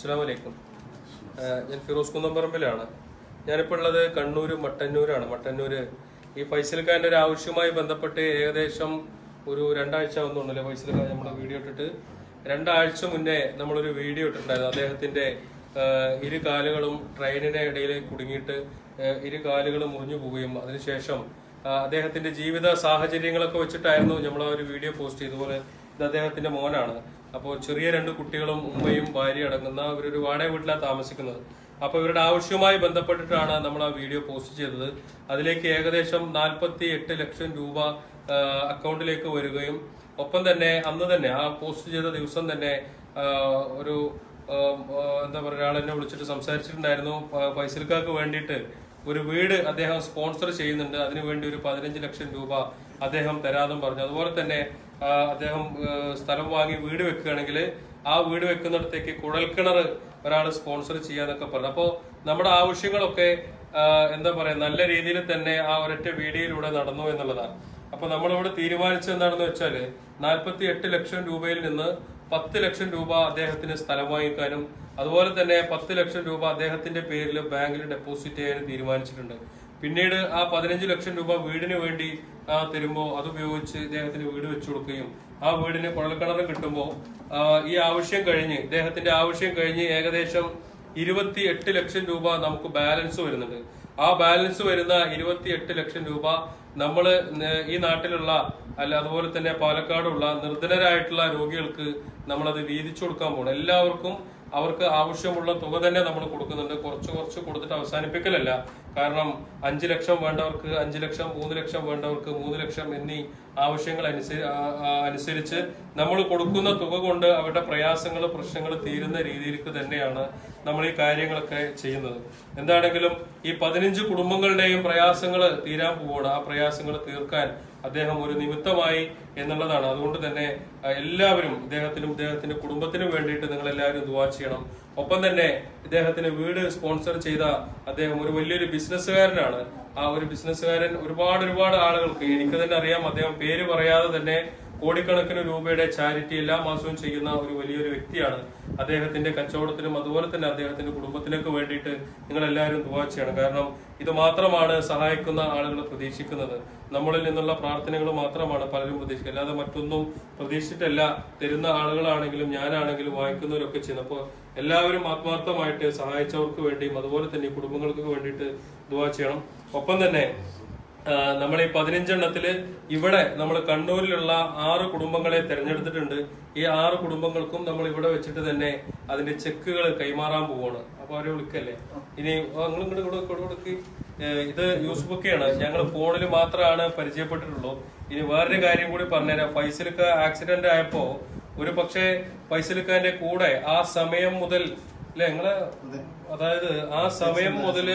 അസ്സാം വലൈക്കും ഞാൻ ഫിറോസ് കുന്നമ്പറമ്പിലാണ് ഞാനിപ്പോൾ ഉള്ളത് കണ്ണൂർ മട്ടന്നൂരാണ്. മട്ടന്നൂർ ഈ ഫൈസൽ ഒരു ആവശ്യവുമായി ബന്ധപ്പെട്ട് ഏകദേശം ഒരു രണ്ടാഴ്ച ഒന്നുണ്ടല്ലേ ഫൈസൽ ഖാൻ നമ്മുടെ വീഡിയോ ഇട്ടിട്ട്? രണ്ടാഴ്ച മുന്നേ നമ്മളൊരു വീഡിയോ ഇട്ടിട്ടുണ്ടായിരുന്നു. അദ്ദേഹത്തിന്റെ ഇരു കാലുകളും ട്രെയിനിന്റെ ഇടയിൽ കുടുങ്ങിയിട്ട് ഇരു കാലുകളും മുറിഞ്ഞു പോവുകയും അതിനുശേഷം അദ്ദേഹത്തിന്റെ അദ്ദേഹത്തിന്റെ ജീവിത സാഹചര്യങ്ങളൊക്കെ വെച്ചിട്ടായിരുന്നു നമ്മൾ ആ ഒരു വീഡിയോ പോസ്റ്റ് ചെയ്തതുപോലെ ഇത് അദ്ദേഹത്തിന്റെ മോനാണ്. അപ്പോൾ ചെറിയ രണ്ട് കുട്ടികളും ഉമ്മയും ഭാര്യ അടങ്ങുന്ന അവരൊരു വാടക വീട്ടിലാണ് താമസിക്കുന്നത്. അപ്പോൾ ഇവരുടെ ആവശ്യവുമായി ബന്ധപ്പെട്ടിട്ടാണ് നമ്മൾ ആ വീഡിയോ പോസ്റ്റ് ചെയ്തത്. അതിലേക്ക് ഏകദേശം നാൽപ്പത്തി എട്ട് ലക്ഷം രൂപ അക്കൗണ്ടിലേക്ക് വരികയും ഒപ്പം തന്നെ അന്ന് തന്നെ ആ പോസ്റ്റ് ചെയ്ത ദിവസം തന്നെ ഒരു എന്താ പറയുക ഒരാളെന്നെ വിളിച്ചിട്ട് സംസാരിച്ചിട്ടുണ്ടായിരുന്നു. ഫൈസൽക്കാർക്ക് വേണ്ടിയിട്ട് ഒരു വീട് അദ്ദേഹം സ്പോൺസർ ചെയ്യുന്നുണ്ട്. അതിനുവേണ്ടി ഒരു പതിനഞ്ച് ലക്ഷം രൂപ അദ്ദേഹം തരാതും പറഞ്ഞു. അതുപോലെ തന്നെ അദ്ദേഹം സ്ഥലം വാങ്ങി വീട് വെക്കുകയാണെങ്കിൽ ആ വീട് വെക്കുന്നിടത്തേക്ക് കുഴൽക്കിണർ ഒരാൾ സ്പോൺസർ ചെയ്യാന്നൊക്കെ പറഞ്ഞു. അപ്പോൾ നമ്മുടെ ആവശ്യങ്ങളൊക്കെ എന്താ പറയുക നല്ല രീതിയിൽ തന്നെ ആ ഒരൊറ്റ വീഡിയോയിലൂടെ നടന്നു എന്നുള്ളതാണ്. അപ്പൊ നമ്മളിവിടെ തീരുമാനിച്ചത് എന്താണെന്ന് വെച്ചാൽ നാൽപ്പത്തി എട്ട് ലക്ഷം രൂപയിൽ നിന്ന് പത്ത് ലക്ഷം രൂപ അദ്ദേഹത്തിന് സ്ഥലം വാങ്ങിക്കാനും അതുപോലെ തന്നെ പത്ത് ലക്ഷം രൂപ അദ്ദേഹത്തിന്റെ പേരിൽ ബാങ്കിൽ ഡെപ്പോസിറ്റ് ചെയ്യാനും തീരുമാനിച്ചിട്ടുണ്ട്. പിന്നീട് ആ പതിനഞ്ച് ലക്ഷം രൂപ വീടിന് വേണ്ടി തരുമ്പോൾ അതുപയോഗിച്ച് ഇദ്ദേഹത്തിന് വീട് വെച്ചു കൊടുക്കുകയും ആ വീടിന് കുഴൽക്കിണർ കിട്ടുമ്പോൾ ഈ ആവശ്യം കഴിഞ്ഞ് ഇദ്ദേഹത്തിന്റെ ആവശ്യം കഴിഞ്ഞ് ഏകദേശം ഇരുപത്തി എട്ട് ലക്ഷം രൂപ നമുക്ക് ബാലൻസ് വരുന്നുണ്ട്. ആ ബാലൻസ് വരുന്ന ഇരുപത്തി എട്ട് ലക്ഷം രൂപ നമ്മൾ ഈ നാട്ടിലുള്ള അല്ല അതുപോലെ തന്നെ പാലക്കാടുള്ള നിർധനരായിട്ടുള്ള രോഗികൾക്ക് നമ്മളത് വീതിച്ചു കൊടുക്കാൻ പോകണം എല്ലാവർക്കും അവർക്ക് ആവശ്യമുള്ള തുക തന്നെ നമ്മൾ കൊടുക്കുന്നുണ്ട്. കുറച്ച് കുറച്ച് കൊടുത്തിട്ട് അവസാനിപ്പിക്കലല്ല. കാരണം അഞ്ച് ലക്ഷം വേണ്ടവർക്ക് അഞ്ച് ലക്ഷം മൂന്ന് ലക്ഷം വേണ്ടവർക്ക് മൂന്ന് ലക്ഷം എന്നീ ആവശ്യങ്ങൾ അനുസരിച്ച് നമ്മൾ കൊടുക്കുന്ന തുക കൊണ്ട് അവരുടെ പ്രയാസങ്ങൾ പ്രശ്നങ്ങൾ തീരുന്ന രീതിയിലേക്ക് തന്നെയാണ് നമ്മൾ ഈ കാര്യങ്ങളൊക്കെ ചെയ്യുന്നത്. എന്താണെങ്കിലും ഈ പതിനഞ്ച് കുടുംബങ്ങളുടെയും പ്രയാസങ്ങൾ തീരാൻ പോവുകയാണ്. ആ പ്രയാസങ്ങൾ തീർക്കാൻ അദ്ദേഹം ഒരു നിമിത്തമായി എന്നുള്ളതാണ്. അതുകൊണ്ട് തന്നെ എല്ലാവരും ഇദ്ദേഹത്തിനും അദ്ദേഹത്തിന്റെ കുടുംബത്തിനും വേണ്ടിയിട്ട് നിങ്ങൾ എല്ലാവരും ദുവാ ചെയ്യണം. ഒപ്പം തന്നെ ഇദ്ദേഹത്തിന് വീട് സ്പോൺസർ ചെയ്ത അദ്ദേഹം ഒരു വലിയൊരു ബിസിനസ്സുകാരനാണ്. ആ ഒരു ബിസിനസ്സുകാരൻ ഒരുപാട് ഒരുപാട് ആളുകൾക്ക് എനിക്ക് തന്നെ അറിയാം അദ്ദേഹം പേര് പറയാതെ തന്നെ കോടിക്കണക്കിന് രൂപയുടെ ചാരിറ്റി എല്ലാ മാസവും ചെയ്യുന്ന ഒരു വലിയൊരു വ്യക്തിയാണ് അദ്ദേഹത്തിന്റെ കച്ചവടത്തിനും അതുപോലെ തന്നെ അദ്ദേഹത്തിന്റെ കുടുംബത്തിനൊക്കെ വേണ്ടിയിട്ട് നിങ്ങൾ എല്ലാവരും ദുവാ ചെയ്യണം. കാരണം ഇത് മാത്രമാണ് സഹായിക്കുന്ന ആളുകൾ പ്രതീക്ഷിക്കുന്നത്. നമ്മളിൽ നിന്നുള്ള പ്രാർത്ഥനകൾ മാത്രമാണ് പലരും പ്രതീക്ഷിക്കുക അല്ലാതെ മറ്റൊന്നും പ്രതീക്ഷിച്ചിട്ടല്ല തരുന്ന ആളുകളാണെങ്കിലും ഞാനാണെങ്കിലും വാങ്ങിക്കുന്നവരൊക്കെ ചെയ്യുന്നത്. അപ്പോൾ എല്ലാവരും ആത്മാർത്ഥമായിട്ട് സഹായിച്ചവർക്ക് വേണ്ടിയും അതുപോലെ തന്നെ കുടുംബങ്ങൾക്ക് വേണ്ടിയിട്ട് ദുവാ ചെയ്യണം. ഒപ്പം തന്നെ നമ്മൾ ഈ പതിനഞ്ചെണ്ണത്തിൽ ഇവിടെ നമ്മൾ കണ്ണൂരിലുള്ള ആറ് കുടുംബങ്ങളെ തിരഞ്ഞെടുത്തിട്ടുണ്ട്. ഈ ആറ് കുടുംബങ്ങൾക്കും നമ്മൾ ഇവിടെ വെച്ചിട്ട് തന്നെ അതിന്റെ ചെക്കുകൾ കൈമാറാൻ പോവാണ്. അപ്പൊ അവരെ വിളിക്കല്ലേ? ഇനി നിങ്ങൾ ഇങ്ങോട്ട് കൂടെ കൊടുക്ക് ഇത് യൂസ്ബുക്കാണ് ഞങ്ങൾ ഫോണിൽ മാത്രമാണ് പരിചയപ്പെട്ടിട്ടുള്ളൂ. ഇനി വേറൊരു കാര്യം കൂടി പറഞ്ഞുതരാം ഫൈസലിക്ക ആക്സിഡന്റ് ആയപ്പോ ഒരു പക്ഷേ ഫൈസലിക്കാന്റെ കൂടെ ആ സമയം മുതൽ അല്ലെ നിങ്ങൾ അതായത് ആ സമയം മുതൽ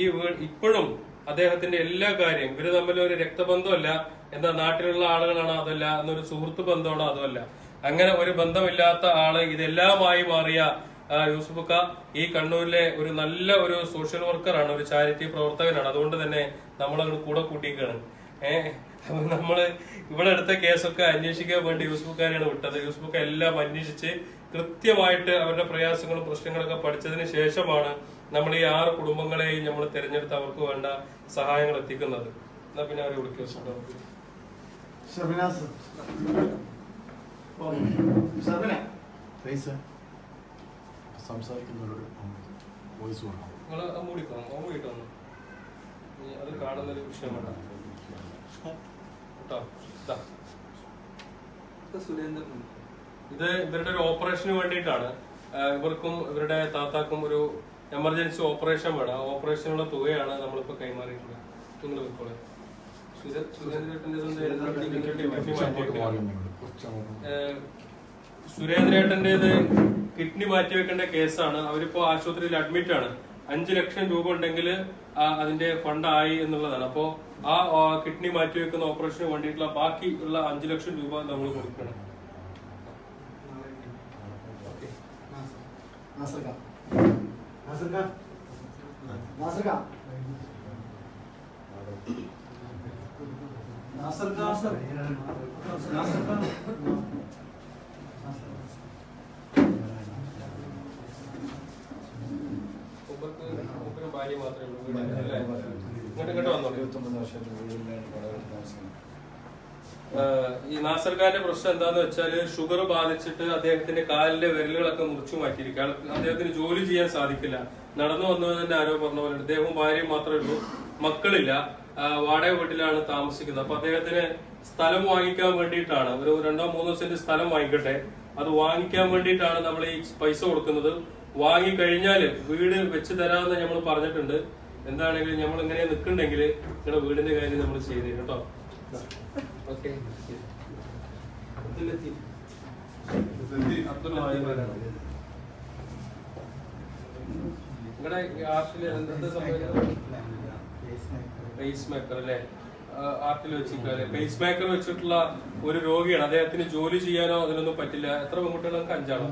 ഈ ഇപ്പോഴും അദ്ദേഹത്തിന്റെ എല്ലാ കാര്യം ഇവർ തമ്മിൽ ഒരു രക്തബന്ധമല്ല എന്താ നാട്ടിലുള്ള ആളുകളാണോ അതല്ല എന്നൊരു സുഹൃത്ത് ബന്ധമാണോ അതുമല്ല. അങ്ങനെ ഒരു ബന്ധമില്ലാത്ത ആൾ ഇതെല്ലാമായി മാറിയ യൂസുഫക്ക ഈ കണ്ണൂരിലെ ഒരു നല്ല ഒരു സോഷ്യൽ വർക്കറാണ് ഒരു ചാരിറ്റി പ്രവർത്തകനാണ്. അതുകൊണ്ട് തന്നെ നമ്മളങ്ങോട്ട് കൂടെ കൂട്ടിക്കാണ് ഏഹ് നമ്മൾ ഇവിടെ എടുത്ത കേസൊക്കെ അന്വേഷിക്കാൻ വേണ്ടി യൂസ്ബുക്കാരെയാണ് വിട്ടത്. യൂസ്ബുക്ക് എല്ലാം അന്വേഷിച്ച് കൃത്യമായിട്ട് അവരുടെ പ്രയാസങ്ങളും പ്രശ്നങ്ങളൊക്കെ പഠിച്ചതിന് ശേഷമാണ് നമ്മൾ ഈ ആറ് കുടുംബങ്ങളെയും നമ്മൾ തിരഞ്ഞെടുത്ത് അവർക്ക് വേണ്ട സഹായങ്ങൾ എത്തിക്കുന്നത്. എന്നാ പിന്നെ അവരെ വിളിക്കുക സംസാരിക്കുന്നവരോട് വോയിസ് നിങ്ങൾ മൂടിയിട്ട് അത് കാണുന്നൊരു വിഷയമാണ് ഇത് ഇവരുടെ ഒരു ഓപ്പറേഷന് വേണ്ടിയിട്ടാണ്. ഇവർക്കും ഇവരുടെ താത്താക്കും ഒരു എമർജൻസി ഓപ്പറേഷൻ വേണം. ആ ഓപ്പറേഷനുള്ള തുകയാണ് നമ്മളിപ്പോ കൈമാറിയിട്ടുള്ളത്. നിങ്ങൾ വെക്കോളെ സുരേന്ദ്രേട്ടന്റെത് കിഡ്നി മാറ്റിവെക്കേണ്ട കേസാണ്. അവരിപ്പോ ആശുപത്രിയിൽ അഡ്മിറ്റ് ആണ്. അഞ്ചു ലക്ഷം രൂപ ഉണ്ടെങ്കിൽ അതിന്റെ ഫണ്ട് ആയി എന്നുള്ളതാണ്. അപ്പോ ആ കിഡ്നി മാറ്റി വെക്കുന്ന ഓപ്പറേഷന് വേണ്ടിയിട്ടുള്ള ബാക്കി ഉള്ള അഞ്ചു ലക്ഷം രൂപ നമ്മൾ കൊടുക്കണം. നാസർ ഭാര്യ മാത്രമേ ഉള്ളൂ. ഇങ്ങോട്ട് ഇങ്ങോട്ട് വന്നോ ഇരുപത്തൊമ്പത് വർഷം വളരെ താമസിക്കുന്നു ഈ നാസർ ഖാന്റെ പ്രശ്നം എന്താന്ന് വെച്ചാൽ ഷുഗർ ബാധിച്ചിട്ട് അദ്ദേഹത്തിന്റെ കാലിലെ വിരലുകളൊക്കെ മുറിച്ചു മാറ്റിയിരിക്കുക അദ്ദേഹത്തിന് ജോലി ചെയ്യാൻ സാധിക്കില്ല. നടന്നു വന്നതിന്റെ ആരോ പറഞ്ഞ പോലെ അദ്ദേഹവും ഭാര്യയും മാത്രമേ ഉള്ളൂ. മക്കളില്ല. വാടക വീട്ടിലാണ് താമസിക്കുന്നത്. അപ്പൊ അദ്ദേഹത്തിന് സ്ഥലം വാങ്ങിക്കാൻ വേണ്ടിയിട്ടാണ്. ഒരു രണ്ടോ മൂന്നോ സെന്റ് സ്ഥലം വാങ്ങിക്കട്ടെ. അത് വാങ്ങിക്കാൻ വേണ്ടിയിട്ടാണ് നമ്മൾ ഈ പൈസ കൊടുക്കുന്നത്. വാങ്ങി കഴിഞ്ഞാൽ വീട് വെച്ച് തരാമെന്ന് നമ്മൾ പറഞ്ഞിട്ടുണ്ട്. എന്താണെങ്കിലും നമ്മൾ ഇങ്ങനെ നിൽക്കുന്നുണ്ടെങ്കിൽ നിങ്ങളുടെ വീടിന്റെ കാര്യം നമ്മൾ ചെയ്തു കേട്ടോ. അബ്ദുൽ പേസ് മേക്കർ വെച്ചിട്ടുള്ള ഒരു രോഗിയാണ്. അദ്ദേഹത്തിന് ജോലി ചെയ്യാനോ അതിനൊന്നും പറ്റില്ല. എത്ര പെൺകുട്ടികൾക്ക് അഞ്ചാണോ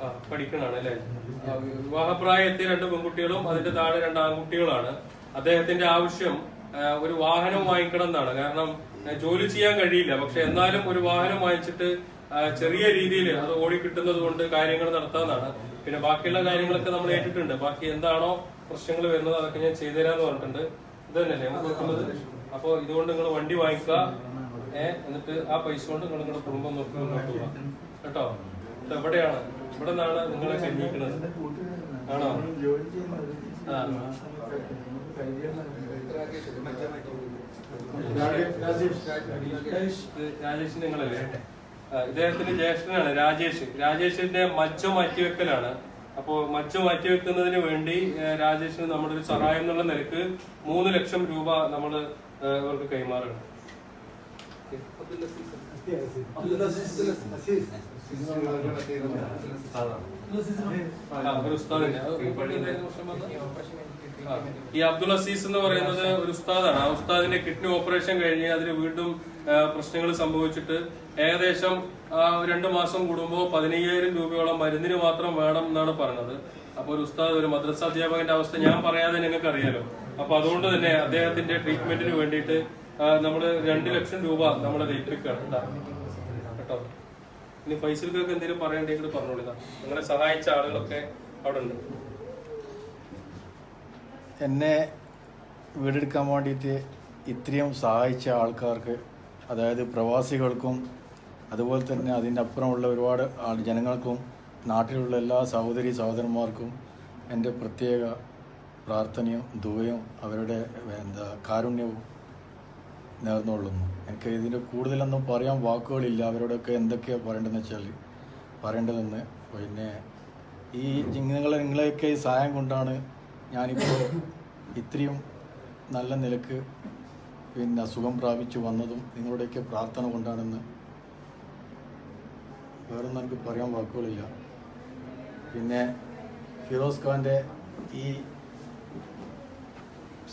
ആ പഠിക്കണാണ് അല്ലേ ആ, വിവാഹപ്രായം എത്തിയ രണ്ട് പെൺകുട്ടികളും അതിന്റെ താഴെ രണ്ട് ആൺകുട്ടികളാണ്. അദ്ദേഹത്തിന്റെ ആവശ്യം ഒരു വാഹനം വാങ്ങിക്കണം എന്നാണ്. കാരണം ജോലി ചെയ്യാൻ കഴിയില്ല. പക്ഷെ എന്നാലും ഒരു വാഹനം വാങ്ങിച്ചിട്ട് ചെറിയ രീതിയിൽ അത് ഓടിക്കിട്ടുന്നത് കൊണ്ട് കാര്യങ്ങൾ നടത്താമെന്നാണ്. പിന്നെ ബാക്കിയുള്ള കാര്യങ്ങളൊക്കെ നമ്മൾ ഏറ്റിട്ടുണ്ട്. ബാക്കി എന്താണോ പ്രശ്നങ്ങൾ വരുന്നത് അതൊക്കെ ഞാൻ ചെയ്തുതരാന്ന് പറഞ്ഞിട്ടുണ്ട്. ഇത് തന്നെയല്ലേ നമുക്ക് അപ്പോൾ അപ്പൊ ഇതുകൊണ്ട് നിങ്ങൾ വണ്ടി വാങ്ങിക്കുക. ഏഹ് എന്നിട്ട് ആ പൈസ കൊണ്ട് നിങ്ങൾ നിങ്ങളുടെ കുടുംബം നോക്കി കേട്ടോ? എവിടെയാണ്? ഇവിടെ നിന്നാണ് നിങ്ങളെ കഞ്ഞിക്കുന്നത് ആണോ? രാജേഷ്. നിങ്ങളല്ലേ? ഇദ്ദേഹത്തിന്റെ ജ്യേഷ്ഠനാണ് രാജേഷ്. രാജേഷിന്റെ മജ്ജ മാറ്റിവെക്കലാണ്. അപ്പോ മജ്ജ മാറ്റിവെക്കുന്നതിന് വേണ്ടി രാജേഷിന് നമ്മുടെ ഒരു സഹായം എന്നുള്ള നിലയ്ക്ക് മൂന്ന് ലക്ഷം രൂപ നമ്മൾ ഇവർക്ക് കൈമാറണം ഈ അബ്ദുൾ അസീസ് എന്ന് പറയുന്നത് ഒരു ഉസ്താദാണ്. ആ ഉസ്താദിന്റെ കിഡ്നി ഓപ്പറേഷൻ കഴിഞ്ഞ് അതിന് വീണ്ടും പ്രശ്നങ്ങൾ സംഭവിച്ചിട്ട് ഏകദേശം രണ്ട് മാസം കൂടുമ്പോൾ പതിനയ്യായിരം രൂപയോളം മരുന്നിന് മാത്രം വേണം എന്നാണ് പറഞ്ഞത്. അപ്പൊ ഒരു ഉസ്താദ് ഒരു മദ്രസ അധ്യാപകന്റെ അവസ്ഥ ഞാൻ പറയാതെ നിങ്ങൾക്ക് അറിയാലോ അപ്പൊ അതുകൊണ്ട് തന്നെ അദ്ദേഹത്തിന്റെ ട്രീറ്റ്മെന്റിന് വേണ്ടിയിട്ട് നമ്മൾ രണ്ട് ലക്ഷം രൂപ നമ്മൾ ഏൽപ്പിക്കുകയാണ് കേട്ടോ. ഇനി ഫൈസൽക്കൊക്കെ എന്തെങ്കിലും പറയണ്ടെങ്കിൽ പറഞ്ഞോളൂ. നിങ്ങളെ സഹായിച്ച ആളുകളൊക്കെ അവിടെ ഉണ്ട് എന്നെ വീടെടുക്കാൻ വേണ്ടിയിട്ട് ഇത്രയും സഹായിച്ച ആൾക്കാർക്ക് അതായത് പ്രവാസികൾക്കും അതുപോലെ തന്നെ അതിന്റെ അപ്പുറമുള്ള ഒരുപാട് ജനങ്ങൾക്കും നാട്ടിലുള്ള എല്ലാ സഹോദരി സഹോദരന്മാർക്കും എന്റെ പ്രത്യേക പ്രാർത്ഥനയും ദുവയും അവരുടെ എന്താ കാരുണ്യവും നേർന്നുകൊള്ളുന്നു എനിക്ക് ഇതിന്റെ കൂടുതലൊന്നും പറയാൻ വാക്കുകളില്ല. അവരോടൊക്കെ എന്തൊക്കെയാണ് പറയേണ്ടതെന്ന് വെച്ചാൽ പറയേണ്ടതെന്ന്. പിന്നെ ഈ നിങ്ങളെ നിങ്ങളെയൊക്കെ സഹായം കൊണ്ടാണ് ഞാനിപ്പോൾ ഇത്രയും നല്ല നിലയ്ക്ക് പിന്നെ സുഖം പ്രാപിച്ചു വന്നതും നിങ്ങളുടെയൊക്കെ പ്രാർത്ഥന കൊണ്ടാണെന്ന് വേറൊന്നും എനിക്ക് പറയാൻ വാക്കുകളില്ല. പിന്നെ ഫിറോസ് ഖാന്റെ ഈ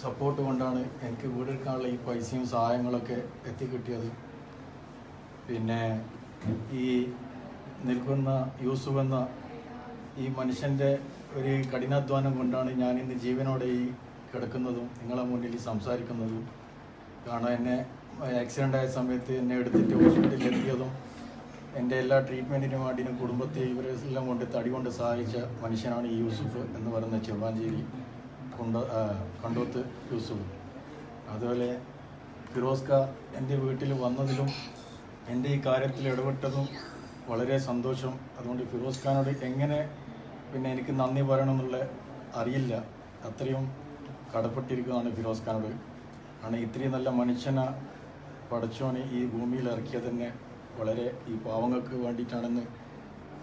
സപ്പോർട്ട് കൊണ്ടാണ് എനിക്ക് വീടെടുക്കാനുള്ള ഈ പൈസയും സഹായങ്ങളൊക്കെ എത്തിക്കിട്ടിയത്. പിന്നെ ഈ നിൽക്കുന്ന യൂസുഫ് എന്ന ഈ മനുഷ്യന്റെ ഒരു കഠിനാധ്വാനം കൊണ്ടാണ് ഞാൻ ഇന്ന് ജീവനോടെ ഈ കിടക്കുന്നതും നിങ്ങളെ മുന്നിൽ സംസാരിക്കുന്നതും. കാരണം എന്നെ ആക്സിഡന്റ് ആയ സമയത്ത് എന്നെ എടുത്തിട്ട് ഹോസ്പിറ്റലിൽ എത്തിയതും എന്റെ എല്ലാ ട്രീറ്റ്മെന്റിനും വേണ്ടിയും കുടുംബത്തെ ഇവരെല്ലാം കൊണ്ട് തടി കൊണ്ട് സഹായിച്ച മനുഷ്യനാണ് ഈ യൂസുഫ് എന്ന് പറയുന്ന ചെവാഞ്ചേരി കൊണ്ട കണ്ടോത്ത് യൂസുഫ് അതുപോലെ ഫിറോസ്ക എന്റെ വീട്ടിൽ വന്നതിലും എന്റെ ഈ കാര്യത്തിൽ ഇടപെട്ടതും വളരെ സന്തോഷം. അതുകൊണ്ട് ഫിറോസ് ഖാനോട് എങ്ങനെ പിന്നെ എനിക്ക് നന്ദി പറയണമെന്നുള്ള അറിയില്ല. അത്രയും കടപ്പെട്ടിരിക്കുകയാണ് ഫിറോസ് ഖാനോട് ആണ് ഇത്രയും നല്ല മനുഷ്യനെ പടച്ചോനെ ഈ ഭൂമിയിൽ ഇറക്കിയത് തന്നെ വളരെ ഈ പാവങ്ങൾക്ക് വേണ്ടിയിട്ടാണെന്ന്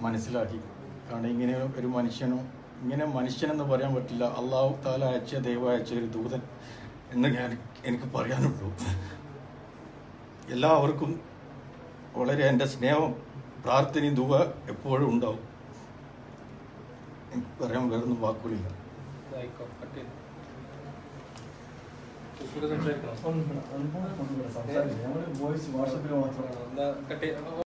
മനസ്സിലാക്കി. കാരണം ഇങ്ങനെ ഒരു മനുഷ്യനും ഇങ്ങനെ മനുഷ്യനെന്ന് പറയാൻ പറ്റില്ല. അള്ളാഹു താല അയച്ച ദൈവം അയച്ച ഒരു ദൂതൻ എന്ന് ഞാൻ എനിക്ക് പറയാനുള്ളൂ. എല്ലാവർക്കും വളരെ എന്റെ സ്നേഹം പ്രാർത്ഥനയും ദുവ എപ്പോഴും ഉണ്ടാവും. എനിക്ക് പറയാൻ വേറൊന്നും വാക്കുകളില്ല. സംസാരിക്കണോ? വോയിസ് വാട്സപ്പിൽ മാത്രം